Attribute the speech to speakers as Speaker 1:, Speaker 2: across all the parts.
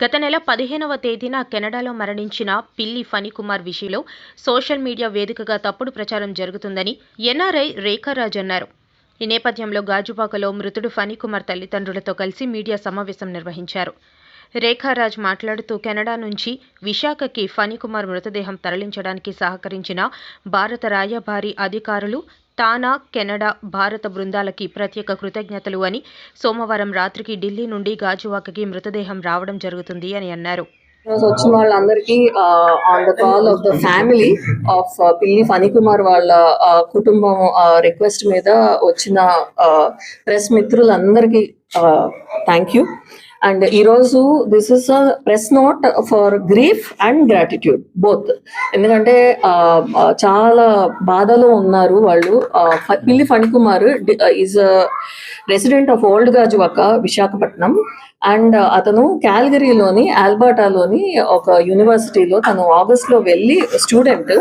Speaker 1: గత నెల పదిహేనవ తేదీన కెనడాలో మరణించిన పిల్లి ఫణికుమార్ విషయంలో సోషల్ మీడియా వేదికగా తప్పుడు ప్రచారం జరుగుతుందని ఎన్ఆర్ఐ రేఖారాజ్ అన్నారు. ఈ నేపథ్యంలో గాజుపాకలో మృతుడు ఫణికుమార్ తల్లిదండ్రులతో కలిసి మీడియా సమావేశం నిర్వహించారు. రేఖారాజ్ మాట్లాడుతూ కెనడా నుంచి విశాఖకి ఫణికుమార్ మృతదేహం తరలించడానికి సహకరించిన భారత రాయబారి అధికారులు తానా కెనడా భారత బృందాలకి ప్రత్యేక కృతజ్ఞతలు అని సోమవారం రాత్రికి ఢిల్లీ నుండి గాజువాకకి మృతదేహం రావడం జరుగుతుంది అని అన్నారు.
Speaker 2: ఈరోజు వచ్చిన వాళ్ళందరికీ on the call of the family of Pilli Phanikumar వాళ్ళ ఆ, కుటుంబం రిక్వెస్ట్ మీద వచ్చిన ప్రెస్ మిత్రులందరికీ థ్యాంక్ యూ అండ్ ఈరోజు this is a press note for grief and gratitude both ఎందుకంటే ఆ, చాలా బాధలో ఉన్నారు వాళ్ళు. Pilli Phanikumar is resident of old Gajuwaka Visakhapatnam and అతను క్యాల్గరీలోని ఆల్బర్టాలోని ఒక యూనివర్సిటీలో తను ఆగస్ట్లో వెళ్ళి స్టూడెంట్.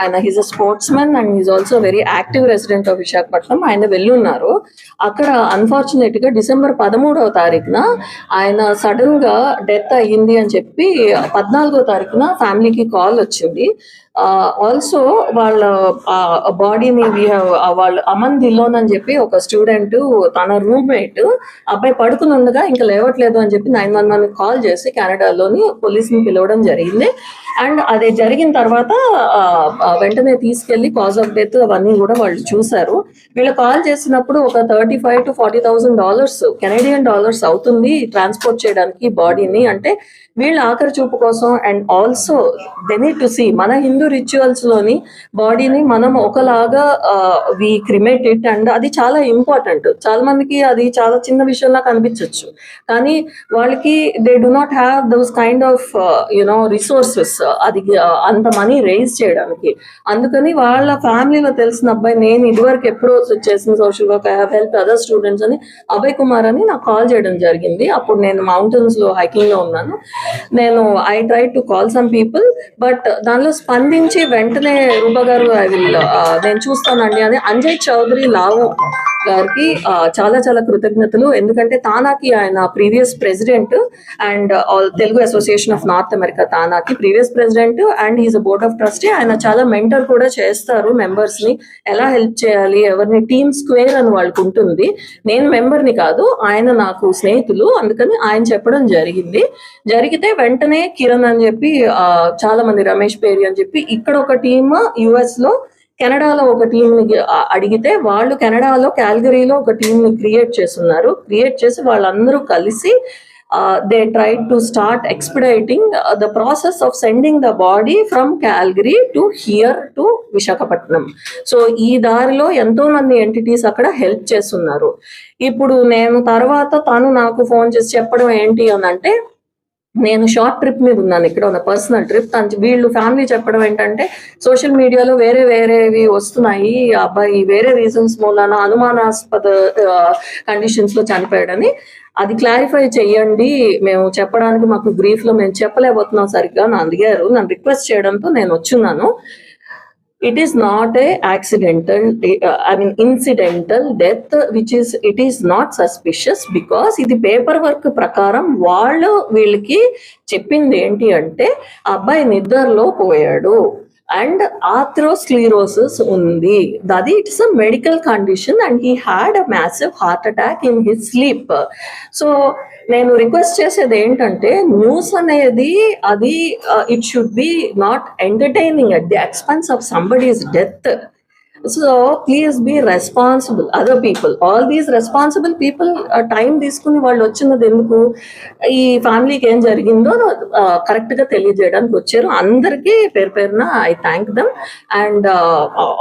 Speaker 2: ఆయన he's a sportsman and he's also very active resident of Visakhapatnam. ఆయన వెళ్ళున్నారు. అక్కడ అన్ఫార్చునేట్గా డిసెంబర్ పదమూడవ తారీఖున ఆయన సడన్గా డెత్ అయ్యింది అని చెప్పి పద్నాలుగో తారీఖున ఫ్యామిలీకి కాల్ వచ్చింది. ఆల్సో వాళ్ళ బాడీని వాళ్ళ అమన్ దిల్లోన్ అని చెప్పి ఒక స్టూడెంట్ తన రూమ్మేట్ అబ్బాయి పడుకుని ఉండగా ఇంకా లేవట్లేదు అని చెప్పి నైన్ వన్ వన్ కాల్ చేసి కెనడాలోని పోలీసుని పిలవడం జరిగింది. అండ్ అది జరిగిన తర్వాత వెంటనే తీసుకెళ్ళి కాజ్ ఆఫ్ డెత్ అవన్నీ కూడా వాళ్ళు చూశారు. వీళ్ళు కాల్ చేసినప్పుడు ఒక thirty five to forty thousand dollars Canadian dollars అవుతుంది ట్రాన్స్పోర్ట్ చేయడానికి బాడీని అంటే వీళ్ళ ఆఖరి చూపు కోసం and also they need to see మన హిందూ రిచువల్స్లోని బాడీని మనం ఒకలాగా వి క్రిమేట్ ఇట్ అండ్ అది చాలా ఇంపార్టెంట్ చాలా మందికి అది చాలా చిన్న విషయంలా కనిపించవచ్చు కానీ వాళ్ళకి they do not have those kind of you know resources అది అంత మనీ రేజ్ చేయడానికి. అందుకని వాళ్ళ ఫ్యామిలీలో తెలిసిన అబ్బాయి నేను ఇదివరకు ఎప్పుడో చేసిన social work I have help other students అని అభయ్ కుమార్ అని నాకు కాల్ చేయడం జరిగింది. అప్పుడు నేను మౌంటైన్స్లో హైకింగ్లో ఉన్నాను. నేను I try to call some people but దానిలో స్పందించి వెంటనే రూప గారు ఐ విల్ నేను చూస్తానండి అని అంజయ్ చౌదరి లావు గారికి చాలా చాలా కృతజ్ఞతలు. ఎందుకంటే తానాకి ఆయన previous president and Telugu association of North America తానాకి previous president and is board of trustee. ఆయన చాలా మెంటర్ కూడా చేస్తారు మెంబర్స్ని ఎలా హెల్ప్ చేయాలి ఎవరిని టీమ్ స్క్వేర్ అని వాళ్ళకు ఉంటుంది. నేను మెంబర్ని కాదు ఆయన నాకు స్నేహితులు. అందుకని ఆయన చెప్పడం జరిగింది. జరిగితే వెంటనే కిరణ్ అని చెప్పి చాలా మంది రమేష్ పేరి అని చెప్పి ఇక్కడ ఒక టీమ్ యుఎస్లో కెనడాలో ఒక టీంని అడిగితే వాళ్ళు కెనడాలో క్యాల్గరీలో ఒక టీంని ని క్రియేట్ చేస్తున్నారు. క్రియేట్ చేసి వాళ్ళందరూ కలిసి they try to start expediting the process of sending the body from Calgary to here to Visakhapatnam so ఈ దారిలో ఎంతో మంది ఎంటిటీస్ అక్కడ హెల్ప్ చేస్తున్నారు. ఇప్పుడు నేను తర్వాత తను నాకు ఫోన్ చేసి చెప్పడం ఏంటి అని అంటే నేను షార్ట్ ట్రిప్ మీద ఉన్నాను ఇక్కడ ఉన్న పర్సనల్ ట్రిప్ తను వీళ్ళు ఫ్యామిలీ చెప్పడం ఏంటంటే సోషల్ మీడియాలో వేరే వేరేవి వస్తున్నాయి. అబ్బాయి వేరే రీజన్స్ మూలాన అనుమానాస్పద కండిషన్స్లో చనిపోయాడని అది క్లారిఫై చెయ్యండి. మేము చెప్పడానికి మాకు గ్రీఫ్లో మేము చెప్పలేకపోతున్నాం సరిగ్గా. నన్ను అడిగారు నన్ను రిక్వెస్ట్ చేయడంతో నేను వచ్చున్నాను. It is not a accidental uh, i mean incidental death which is it is not suspicious because ఇది పేపర్ వర్క్ ప్రకారం వాళ్ళు వీళ్ళకి చెప్పింది ఏంటి అంటే అబ్బాయి నిద్రలో పోయాడు అండ్ ఆథ్రోస్క్లీరోసిస్ ఉంది. అది it's a medical condition and he had a massive heart attack in his sleep so నేను రిక్వెస్ట్ చేసేది ఏంటంటే న్యూస్ అనేది అది it should be not entertaining at the expense of somebody's death so please be responsible other people all these responsible people time తీసుకుని వాళ్ళు వచ్చినది ఎందుకు? ఈ ఫ్యామిలీకి ఏం జరిగిందో కరెక్ట్గా తెలియజేయడానికి వచ్చారు. అందరికీ పేరు పేరున I thank them and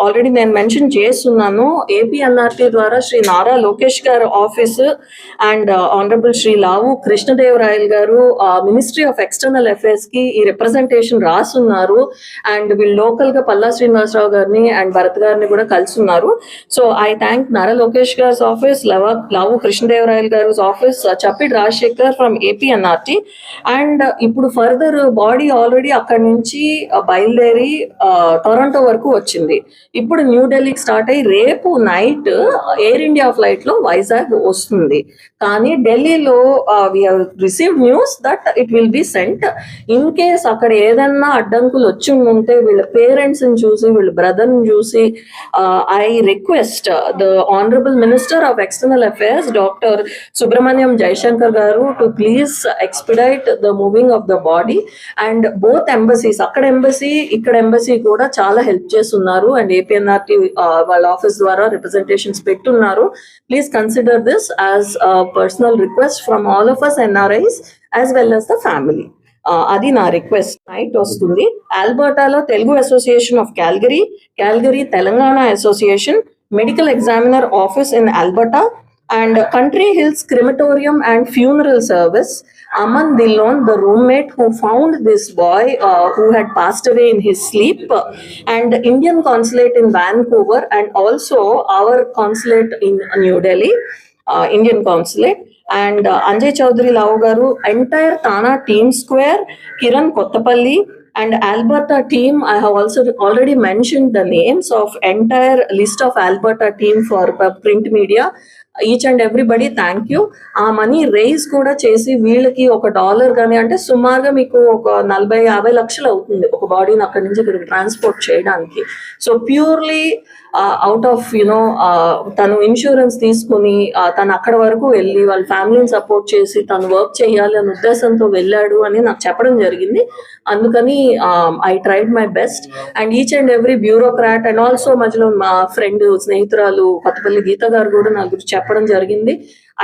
Speaker 2: already నేను మెన్షన్ చేస్తున్నాను. ఏపీఎన్ఆర్టీ ద్వారా Shri Nara Lokesh garu office and honourable Shri Lavu Krishnadevarayalu garu ministry of external అఫైర్స్కి ఈ రిప్రజెంటేషన్ రాస్తున్నారు అండ్ వీళ్ళు లోకల్గా పల్లా శ్రీనివాసరావు గారిని అండ్ భరత్ గారిని కూడా కలిసి ఉన్నారు so I thank Nara Lokesh గారి ఆఫీస్ లవ లావు కృష్ణదేవరాయలు గారి office Chappidi Rajasekhar from APNRT and ఇప్పుడు ఫర్దర్ బాడీ ఆల్రెడీ అక్కడి నుంచి uh, బయలుదేరి uh, టొరంటో వరకు వచ్చింది. ఇప్పుడు న్యూఢిల్లీకి స్టార్ట్ అయ్యి రేపు నైట్ ఎయిర్ ఇండియా ఫ్లైట్లో వైజాగ్ వస్తుంది. కానీ ఢిల్లీలో we receive news that it will be sent in case అక్కడ ఏదన్నా అడ్డంకులు వచ్చి ఉంటే వీళ్ళ పేరెంట్స్ని చూసి వీళ్ళ బ్రదర్ ని చూసి I request the honourable minister of external affairs doctor Subrahmanyam Jaishankar garu to please expedite the moving of the body and both embassies అక్కడ ఎంబసీ ఇక్కడ ఎంబసీ కూడా చాలా హెల్ప్ చేస్తున్నారు అండ్ ఏపీఎన్ఆర్టీ వాళ్ళ ఆఫీస్ ద్వారా రిప్రజెంటేషన్స్ పెట్టున్నారు please consider this as personal request from all of us NRIs as well as the family అది నా రిక్వెస్ట్ నైట్ వస్తుంది ఆల్బర్టాలో Telugu association of Calgary Calgary Telangana association medical examiner office in Alberta and country hills crematorium and funeral service Aman Dhillon the roommate who found this boy who had passed away in his sleep and indian consulate in vancouver and also our consulate in new delhi uh, indian consulate And Anjay Chaudhary Lavu garu entire TANA team square Kiran Kothapalli and Alberta team. I have also already mention the names of entire list of Alberta team for print media each and everybody thank you ఆ money raise కూడా చేసి వీళ్ళకి ఒక dollar కానీ అంటే సుమారుగా మీకు ఒక నలభై యాభై లక్షలు అవుతుంది ఒక బాడీని అక్కడి నుంచి ట్రాన్స్పోర్ట్ చేయడానికి. So purely out of you know తను ఇన్సూరెన్స్ తీసుకుని తను అక్కడ వరకు వెళ్ళి వాళ్ళ ఫ్యామిలీని సపోర్ట్ చేసి తను వర్క్ చేయాలి అనే ఉద్దేశంతో వెళ్ళాడు అని నాకు చెప్పడం జరిగింది. అందుకని I tried my best and each and every bureaucrat and also మధ్యలో మా ఫ్రెండ్ స్నేహితురాలు కొత్తపల్లి గీత గారు కూడా నా గురించి చెప్పడం జరిగింది.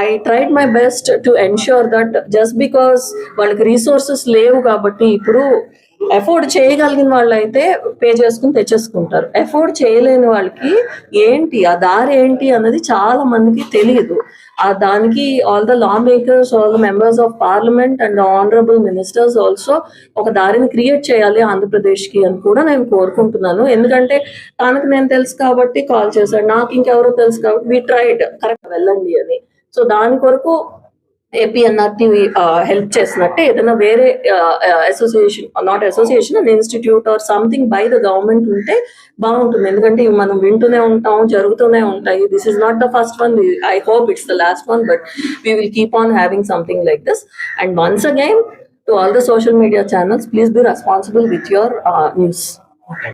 Speaker 2: I tried my best to ensure that just because వాళ్ళకి రీసోర్సెస్ లేవు కాబట్టి ఇప్పుడు ఎఫోర్డ్ చేయగలిగిన వాళ్ళు అయితే పే చేసుకుని తెచ్చేసుకుంటారు. ఎఫోర్డ్ చేయలేని వాళ్ళకి ఏంటి? ఆ దారి ఏంటి అన్నది చాలా మందికి తెలియదు ఆ దానికి all the law makers all the members of parliament and honourable ministers also ఒక దారిని క్రియేట్ చేయాలి ఆంధ్రప్రదేశ్కి అని కూడా నేను కోరుకుంటున్నాను. ఎందుకంటే తనకు నేను తెలుసు కాబట్టి కాల్ చేశాడు. నాకు ఇంకెవరో తెలుసు కాబట్టి వి ట్రైడ్ కరెక్ట్ వెళ్ళండి అని. సో దాని కొరకు ఏపీఎన్ఆర్టీ హెల్ప్ చేసినట్టే ఏదైనా వేరే association not association and institute or something by the government ఉంటే బాగుంటుంది. ఎందుకంటే ఇవి మనం వింటూనే ఉంటాం జరుగుతూనే ఉంటాయి. This is not the first one I hope it's the last one but we will keep on having something like this and once again to all the social media channels please be responsible with your news